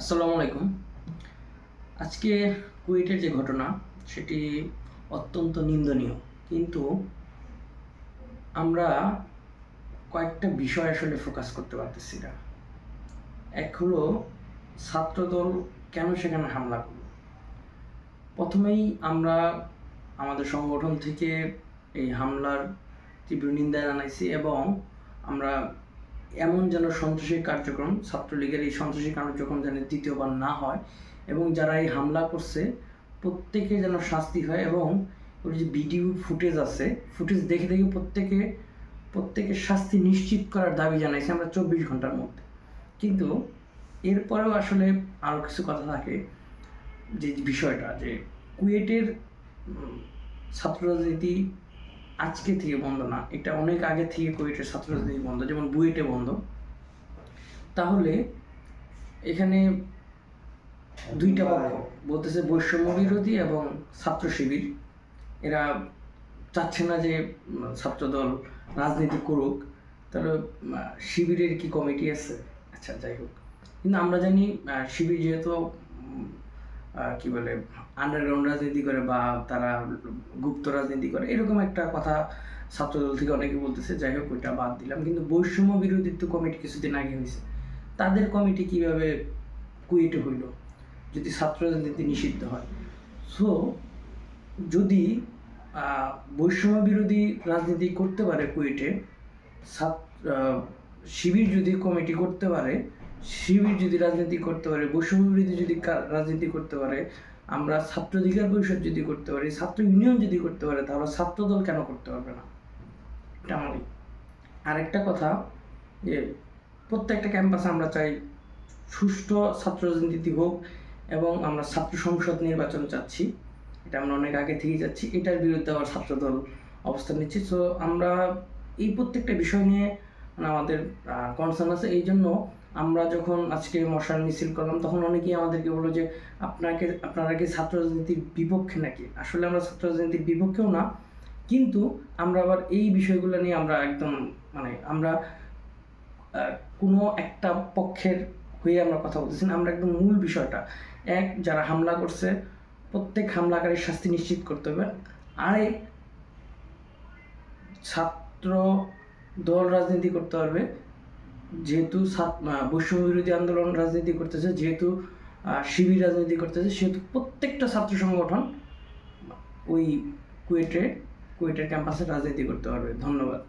আসসালামু আলাইকুম। আজকে কুয়েটের যে ঘটনা, সেটি অত্যন্ত নিন্দনীয়। কিন্তু আমরা কয়েকটা বিষয় আসলে ফোকাস করতে পারতেছি না। এক হলো, ছাত্রদল কেন সেখানে হামলা করল? প্রথমেই আমরা আমাদের সংগঠন থেকে এই হামলার তীব্র নিন্দা জানাইছি এবং আমরা এমন যেন সন্ত্রাসী কার্যক্রম, ছাত্রলীগের এই সন্ত্রাসী কার্যক্রম যেন দ্বিতীয়বার না হয় এবং যারা এই হামলা করছে, প্রত্যেকে যেন শাস্তি হয় এবং ওর যে ভিডিও ফুটেজ আছে, ফুটেজ দেখে দেখে প্রত্যেকে প্রত্যেকের শাস্তি নিশ্চিত করার দাবি জানাইছি আমরা চব্বিশ ঘণ্টার মধ্যে। কিন্তু এরপরেও আসলে আরও কিছু কথা থাকে, যে বিষয়টা, যে কুয়েটের ছাত্র রাজনীতি আজকে থেকে বন্ধ না, এটা অনেক আগে থেকে কুয়েটের ছাত্র রাজনীতি বন্ধ, যেমন বুয়েটে বন্ধ। তাহলে এখানে দুইটা পক্ষ, বলতেছে বৈষম্য বিরোধী এবং ছাত্র শিবির। এরা চাচ্ছে না যে ছাত্রদল রাজনীতি করুক। তাহলে শিবিরের কি কমিটি আছে? আচ্ছা যাই হোক। কিন্তু আমরা জানি শিবির যেহেতু কি বলে আন্ডারগ্রাউন্ড রাজনীতি করে বা তারা গুপ্ত রাজনীতি করে, এরকম একটা কথা ছাত্রদল থেকে অনেকে বলতেছে, যাই হোক, ওইটা বাদ দিলাম। কিন্তু বৈষম্য বিরোধী তো কমিটি কিছুদিন আগে হয়েছে। তাদের কমিটি কীভাবে কুয়েটে হইল? যদি ছাত্র রাজনীতি নিষিদ্ধ হয়। সো যদি বৈষম্য বিরোধী রাজনীতি করতে পারে কুয়েটে ছাত্র শিবির যদি কমিটি করতে পারে শিবির যদি রাজনীতি করতে পারে বৈষম্য যদি রাজনীতি করতে পারে, আমরা ছাত্র অধিকার পরিষদ যদি করতে পারি, ছাত্র ইউনিয়ন যদি করতে পারে, তাহলে ছাত্রদল কেন করতে পারবে না? এটা আরেকটা কথা যে, প্রত্যেকটা ক্যাম্পাসে আমরা চাই সুষ্ঠু ছাত্র রাজনীতি হোক এবং আমরা ছাত্র সংসদ নির্বাচন চাচ্ছি। এটা আমরা অনেক আগে থেকেই যাচ্ছি এটার বিরুদ্ধে আবার ছাত্রদল অবস্থান নিচ্ছি। তো আমরা এই প্রত্যেকটা বিষয় নিয়ে আমাদের কনসার্ন আছে। এই জন্য আমরা যখন আজকে মশাল মিছিল করলাম, তখন অনেকেই আমাদেরকে বলল যে, আপনাকে, আপনারা কি ছাত্র রাজনীতির বিপক্ষে নাকি? আসলে আমরা ছাত্র রাজনীতির বিপক্ষেও না, কিন্তু আমরা আবার এই বিষয়গুলো নিয়ে আমরা একদম মানে আমরা কোনো একটা পক্ষের হয়ে আমরা কথা বলতেছি না। আমরা একদম মূল বিষয়টা। এক, যারা হামলা করছে, প্রত্যেক হামলাকারীর শাস্তি নিশ্চিত করতে হবে। আরেক, ছাত্র দল রাজনীতি করতে পারবে। যেহেতু বৈষম্য বিরোধী আন্দোলন রাজনীতি করতেছে, যেহেতু শিবির রাজনীতি করতেছে, সেহেতু প্রত্যেকটা ছাত্র সংগঠন ওই কুয়েটে, কুয়েটের ক্যাম্পাসে রাজনীতি করতে পারবে। ধন্যবাদ।